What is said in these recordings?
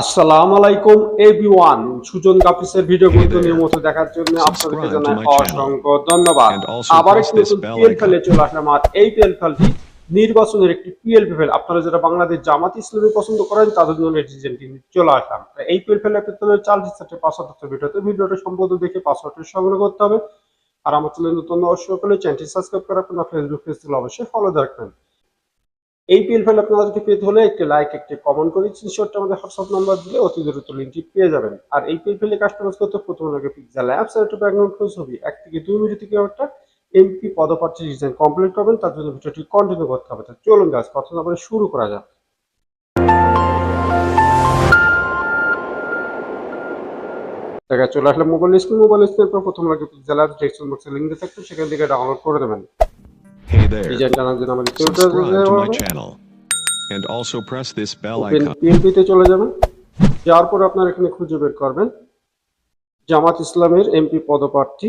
আসসালামু আলাইকুম এভরিওয়ান সুজন গাফিসের ভিডিওগুলো নিয়মিত দেখার জন্য আপনাদেরকে জানাই অসংখ্য ধন্যবাদ। আবার একটি নতুন পিএল ফেলে চলে আসলাম আর এই পিএল ফেলটি নির্বাচনের একটি পিএল ফেল। আপনারা যারা বাংলাদেশ জামাত ইসলামী পছন্দ করেন তাদের জন্য ডিজাইনটি চলে আসলাম। এই পিএল ফেলে আপনাদের চাল ডিসেটে পাসওয়ার্ড ভিডিওতে ভিডিওটা সম্পূর্ণ দেখে পাসওয়ার্ডটি সংগ্রহ করতে হবে। আর আমার চ্যানেল নতুন হলে চ্যানেলটি সাবস্ক্রাইব করে আপনার ফেসবুক পেজ থেকে অবশ্যই ফলো রাখবেন। এই পিএল ফাইল আপনাদেরকে পেতে হলে একটি লাইক একটি কমেন্ট করে স্ক্রিনশটটা আমাদের হোয়াটসঅ্যাপ নাম্বার দিলে অতি দ্রুত লিঙ্কটি পেয়ে যাবেন। আর এই পিএল ফাইলে কাস্টমাইজ করতে প্রথমে লাগে পিক্সেল অ্যাপস আর একটা ব্যাকগ্রাউন্ড ছবি এক থেকে দুই মিনিট থেকে একটা এমপি পদপ্রার্থী ডিজাইন কমপ্লিট করবেন তার জন্য ভিডিওটি কন্টিনিউ করতে হবে। তো চলুন গাছ না বলে শুরু করা যাক। দেখা চলে আসলে মোবাইল স্ক্রিন মোবাইল স্ক্রিনের পর প্রথম লাগে পিক্সেল অ্যাপস ডেস্কটপ বক্সে লিঙ্ক দিয়ে থাকবে সেখান থেকে ডাউনলোড করে দেবেন। There, subscribe to my channel. And also press this bell icon. পিএনপিতে চলে যাবেন। যাওয়ার পর আপনার এখানে খুঁজে বের করবেন। জামাত ইসলামের এমপি পদপ্রার্থী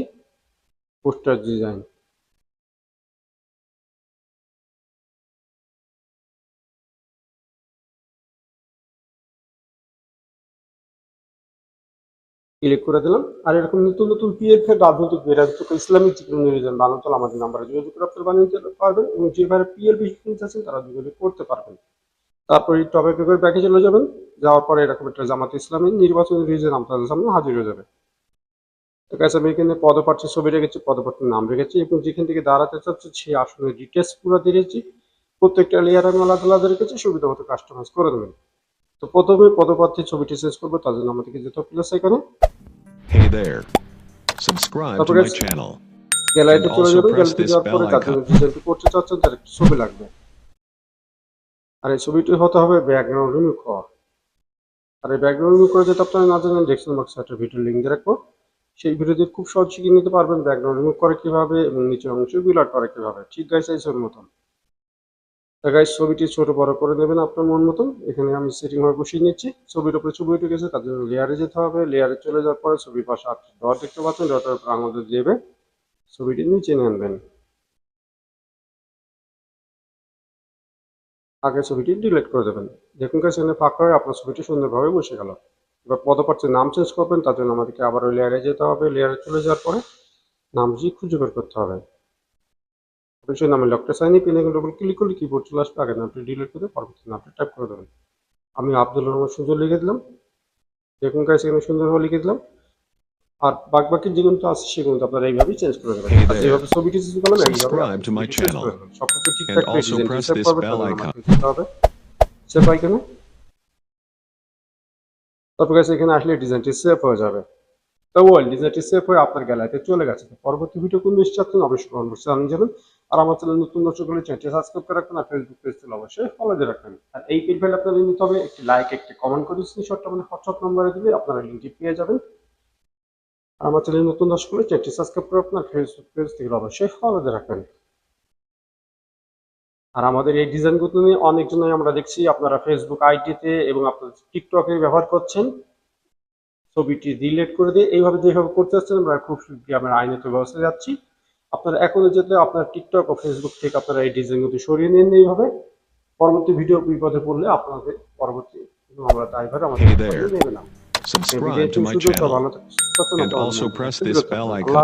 পোস্টার ডিজাইন। ক্লিক করে দিলাম। আর এরকম নতুন নতুন পিএফ এর রাজনৈতিক রাজনৈতিক ইসলামিক যে কোনো হলে আমাদের নাম্বারে যোগাযোগ করে নিতে পারবেন এবং যে যেভাবে পিএল বিজনেস আছেন, তারা যোগাযোগ করতে পারবেন। তারপর টপে পেপার ব্যাকে চলে যাবেন। যাওয়ার পরে এরকম একটা জামাত ইসলামী নির্বাচনী রিজন আপনাদের সামনে হাজির হয়ে যাবে। তো কাছে আমি এখানে পদপ্রার্থীর ছবি রেখেছি, পদপ্রার্থীর নাম রেখেছি এবং যেখান থেকে দাঁড়াতে চাচ্ছে সেই আসনের ডিটেলস পুরো দিয়েছি। প্রত্যেকটা লেয়ার আমি আলাদা আলাদা রেখেছি সুবিধা মতো কাস্টমাইজ করে দেবেন। তো প্রথমে পদপ্রার্থীর ছবিটি শেষ করব তার জন্য আমাদেরকে যেতে প্লাস এখানে there, subscribe to my channel. গ্যালারিতে চলে press গ্যালারিতে যাওয়ার পরে করতে চাচ্ছেন তার একটি ছবি লাগবে। আর এই ছবিটি হতে হবে ব্যাকগ্রাউন্ড রিমুভ হওয়া আর এই ব্যাকগ্রাউন্ড রিমুভ করে যেতে আপনারা না জানেন ডেস্কটপ বক্সে একটা ভিডিও লিঙ্ক দিয়ে রাখব। সেই ভিডিওতে খুব সহজ শিখে নিতে পারবেন ব্যাকগ্রাউন্ড রিমুভ করে কীভাবে এবং নিচের অংশ বিলাট করে কীভাবে। ঠিক গাইস এই ছবির মতন। তো গাইস ছবিটি ছোট বড় করে নেবেন আপনার মন মতন। এখানে আমি সেটিং হয়ে বসিয়ে নিচ্ছি। ছবির উপরে ছবি উঠে গেছে, তার জন্য লেয়ারে যেতে হবে। লেয়ারে চলে যাওয়ার পরে ছবির পাশে আটটি ডট দেখতে পাচ্ছেন। ডটের উপর আমাদের দেবে। ছবিটি নিচে নিয়ে আনবেন আগে ছবিটি ডিলিট করে দেবেন। দেখুন কাছে এখানে ফাঁকা হয়ে আপনার ছবিটি সুন্দরভাবে বসে গেল। এবার পদপ্রার্থীর নাম চেঞ্জ করবেন, তার জন্য আমাদেরকে আবার ওই লেয়ারে যেতে হবে। লেয়ারে চলে যাওয়ার পরে নামটি খুঁজে বের করতে হবে। নামে লকটা সাইনে পিনে ডবল ক্লিক করলে কিবোর্ড চলে আসবে আগে নামটি ডিলিট করে পরবর্তী নামটি টাইপ করে দেবেন। আমি আব্দুল রহমান সুন্দর লিখে দিলাম। দেখুন কাছে এখানে সুন্দরভাবে লিখে দিলাম। আর বাদ বাকি যেগুলো আছে সেগুলো আপনারা এইভাবেই চেঞ্জ করে দেবেন. যেভাবে ছবিটি চেঞ্জ করলাম এইভাবে। সবকিছু ঠিকঠাক সেভ হবে। সেভ আইকনে তারপর কাছে এখানে আসলে ডিজাইনটি সেভ হয়ে যাবে। তো ওয়েল ডিজাইনটি সেভ হয়ে আপনার গ্যালারিতে চলে গেছে। পরবর্তী ভিডিও কোন চাচ্ছেন অবশ্যই জানান যাবেন আর আমার চ্যানেল নতুন দর্শক হলে চ্যানেলটি সাবস্ক্রাইব করে রাখবেন আর ফেসবুক পেজ থেকে অবশ্যই ফলো দিয়ে রাখবেন আর এই পেজ ফাইল আপনাদের নিতে হবে একটি লাইক একটি কমেন্ট করে স্ক্রিনশটটা মানে হোয়াটসঅ্যাপ নম্বরে দিলে আপনারা লিঙ্কটি পেয়ে যাবেন। আর আমার চ্যানেল নতুন দর্শক হলে চ্যানেলটি সাবস্ক্রাইব করে আপনার ফেসবুক পেজ থেকে অবশ্যই ফলো দিয়ে রাখবেন আর আমাদের এই ডিজাইনগুলো নিয়ে অনেকজনই আমরা দেখছি, আপনারা ফেসবুক আইডিতে এবং আপনাদের টিকটকে ব্যবহার করছেন। ছবিটি ডিলিট করে দিয়ে এইভাবে যেভাবে করতে যাচ্ছেন, আমরা খুব শীঘ্রই আমরা আইনত ব্যবস্থা যাচ্ছি। আপনারা এখনও যেতে আপনার টিকটক ও ফেসবুক থেকে আপনারা এই ডিজাইনগুলো সরিয়ে নিন এইভাবে পরবর্তী ভিডিও বিপদে পড়লে আপনাদের পরবর্তী আমরা ড্রাইভার আমাদের. নেবে না Subscribe to my channel. And also press this bell icon.